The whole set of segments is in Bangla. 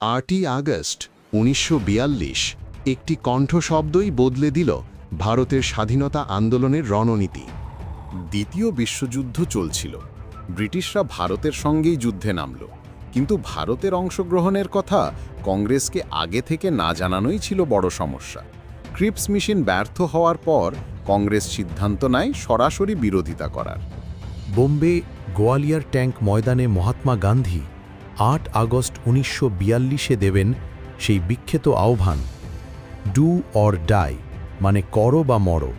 আটই আগস্ট উনিশশো বিয়াল্লিশ একটি কণ্ঠশব্দই বদলে দিল ভারতের স্বাধীনতা আন্দোলনের রণনীতি। দ্বিতীয় বিশ্বযুদ্ধ চলছিল। ব্রিটিশরা ভারতের সঙ্গেই যুদ্ধে নামল। কিন্তু ভারতের অংশগ্রহণের কথা কংগ্রেসকে আগে থেকে না জানানোই ছিল বড় সমস্যা। ক্রিপস মিশন ব্যর্থ হওয়ার পর কংগ্রেস সিদ্ধান্ত নেয় সরাসরি বিরোধিতা করার। বোম্বে গোয়ালিয়র ট্যাঙ্ক ময়দানে মহাত্মা গান্ধী আট আগস্ট উনিশশো বিয়াল্লিশে দেবেন সেই বিখ্যাত আহ্বান, ডু অর ডাই মানে করো বা মরো।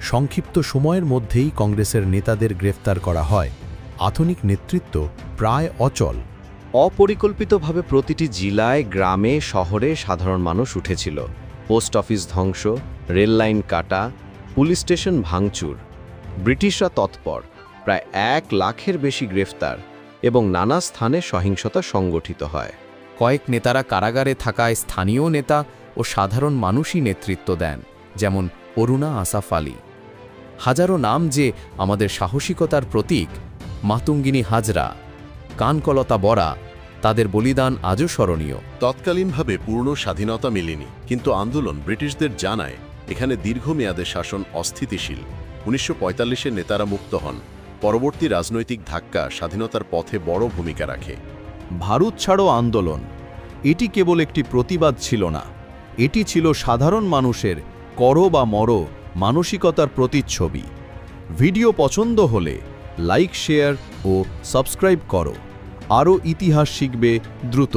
সংক্ষিপ্ত সময়ের মধ্যেই কংগ্রেসের নেতাদের গ্রেফতার করা হয়। আধুনিক নেতৃত্ব প্রায় অচল। অপরিকল্পিতভাবে প্রতিটি জেলায়, গ্রামে, শহরে সাধারণ মানুষ উঠেছিল। পোস্ট অফিস ধ্বংস রেললাইন কাটা, পুলিশ স্টেশন ভাঙচুর। ব্রিটিশরা তৎপর। প্রায় এক লাখের বেশি গ্রেফতার। এবং নানা স্থানে সহিংসতা সংগঠিত হয়। কয়েক নেতারা কারাগারে থাকায় স্থানীয় নেতা ও সাধারণ মানুষই নেতৃত্ব দেন, যেমন অরুণা আসাফ আলী। হাজারো নাম যে আমাদের সাহসিকতার প্রতীক, মাতুঙ্গিনী হাজরা, কানকলতা বরা, তাদের বলিদান আজও স্মরণীয়। তৎকালীনভাবে পূর্ণ স্বাধীনতা মেলেনি, কিন্তু আন্দোলন ব্রিটিশদের জানায়, এখানে দীর্ঘমেয়াদে শাসন অস্থিতিশীল। উনিশশো নেতারা মুক্ত হন। পরবর্তী রাজনৈতিক ধাক্কা স্বাধীনতার পথে বড় ভূমিকা রাখে। ভারত ছাড়ো আন্দোলন। এটি কেবল একটি প্রতিবাদ ছিল না। এটি ছিল সাধারণ মানুষের করো বা মর মানসিকতার প্রতিচ্ছবি। ভিডিও পছন্দ হলে লাইক, শেয়ার ও সাবস্ক্রাইব করো। আরও ইতিহাস শিখবে দ্রুত।